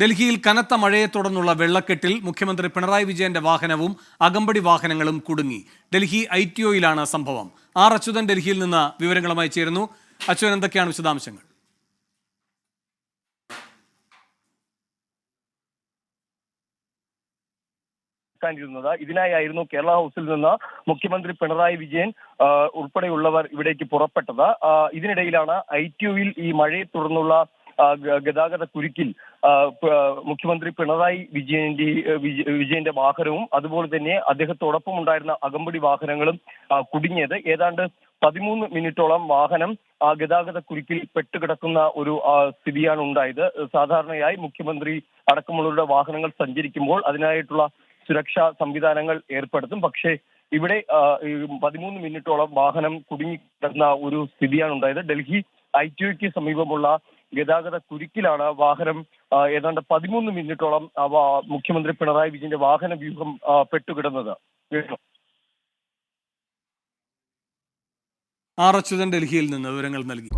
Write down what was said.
ഡൽഹിയിൽ കനത്ത മഴയെ തുടർന്നുള്ള വെള്ളക്കെട്ടിൽ മുഖ്യമന്ത്രി പിണറായി വിജയന്റെ വാഹനവും അകമ്പടി വാഹനങ്ങളും കുടുങ്ങി. ഡൽഹി ഐ ടി ഒയിലാണ് സംഭവം. ആർ അച്യുതൻ ഡൽഹിയിൽ നിന്ന് വിവരങ്ങളുമായി ചേരുന്നു. അച്യുതൻ എന്തൊക്കെയാണ് വിശദാംശങ്ങൾ? ഇതിനായിരുന്നു കേരള ഹൗസിൽ നിന്ന് മുഖ്യമന്ത്രി പിണറായി വിജയൻ ഉൾപ്പെടെയുള്ളവർ ഇവിടേക്ക് പുറപ്പെട്ടത്. ഇതിനിടയിലാണ് ഐ ടി യുയിൽ ഈ മഴയെ തുടർന്നുള്ള ഗതാഗത കുരുക്കിൽ മുഖ്യമന്ത്രി പിണറായി വിജയന്റെ വിജയന്റെ വാഹനവും അതുപോലെ തന്നെ അദ്ദേഹത്തോടൊപ്പം ഉണ്ടായിരുന്ന അകമ്പടി വാഹനങ്ങളും കുടുങ്ങിയത്. ഏതാണ്ട് പതിമൂന്ന് മിനിറ്റോളം വാഹനം ഗതാഗത കുരുക്കിൽ പെട്ടുകിടക്കുന്ന ഒരു സ്ഥിതിയാണ് ഉണ്ടായത്. സാധാരണയായി മുഖ്യമന്ത്രി അടക്കമുള്ളവരുടെ വാഹനങ്ങൾ സഞ്ചരിക്കുമ്പോൾ അതിനായിട്ടുള്ള സുരക്ഷാ സംവിധാനങ്ങൾ ഏർപ്പെടുത്തും. പക്ഷേ ഇവിടെ പതിമൂന്ന് മിനിറ്റോളം വാഹനം കുടുങ്ങിക്കിടന്ന ഒരു സ്ഥിതിയാണ് ഉണ്ടായത്. ഡൽഹി ഐ ടി സമീപമുള്ള ഗതാഗത കുരുക്കിലാണ് വാഹനം ഏതാണ്ട് പതിമൂന്ന് മിനിറ്റോളം മുഖ്യമന്ത്രി പിണറായി വിജയന്റെ വാഹന വ്യൂഹം പെട്ടുകിടന്നത്. ആർ അച്യുതൻ ഡൽഹിയിൽ നിന്ന് വിവരങ്ങൾ നൽകി.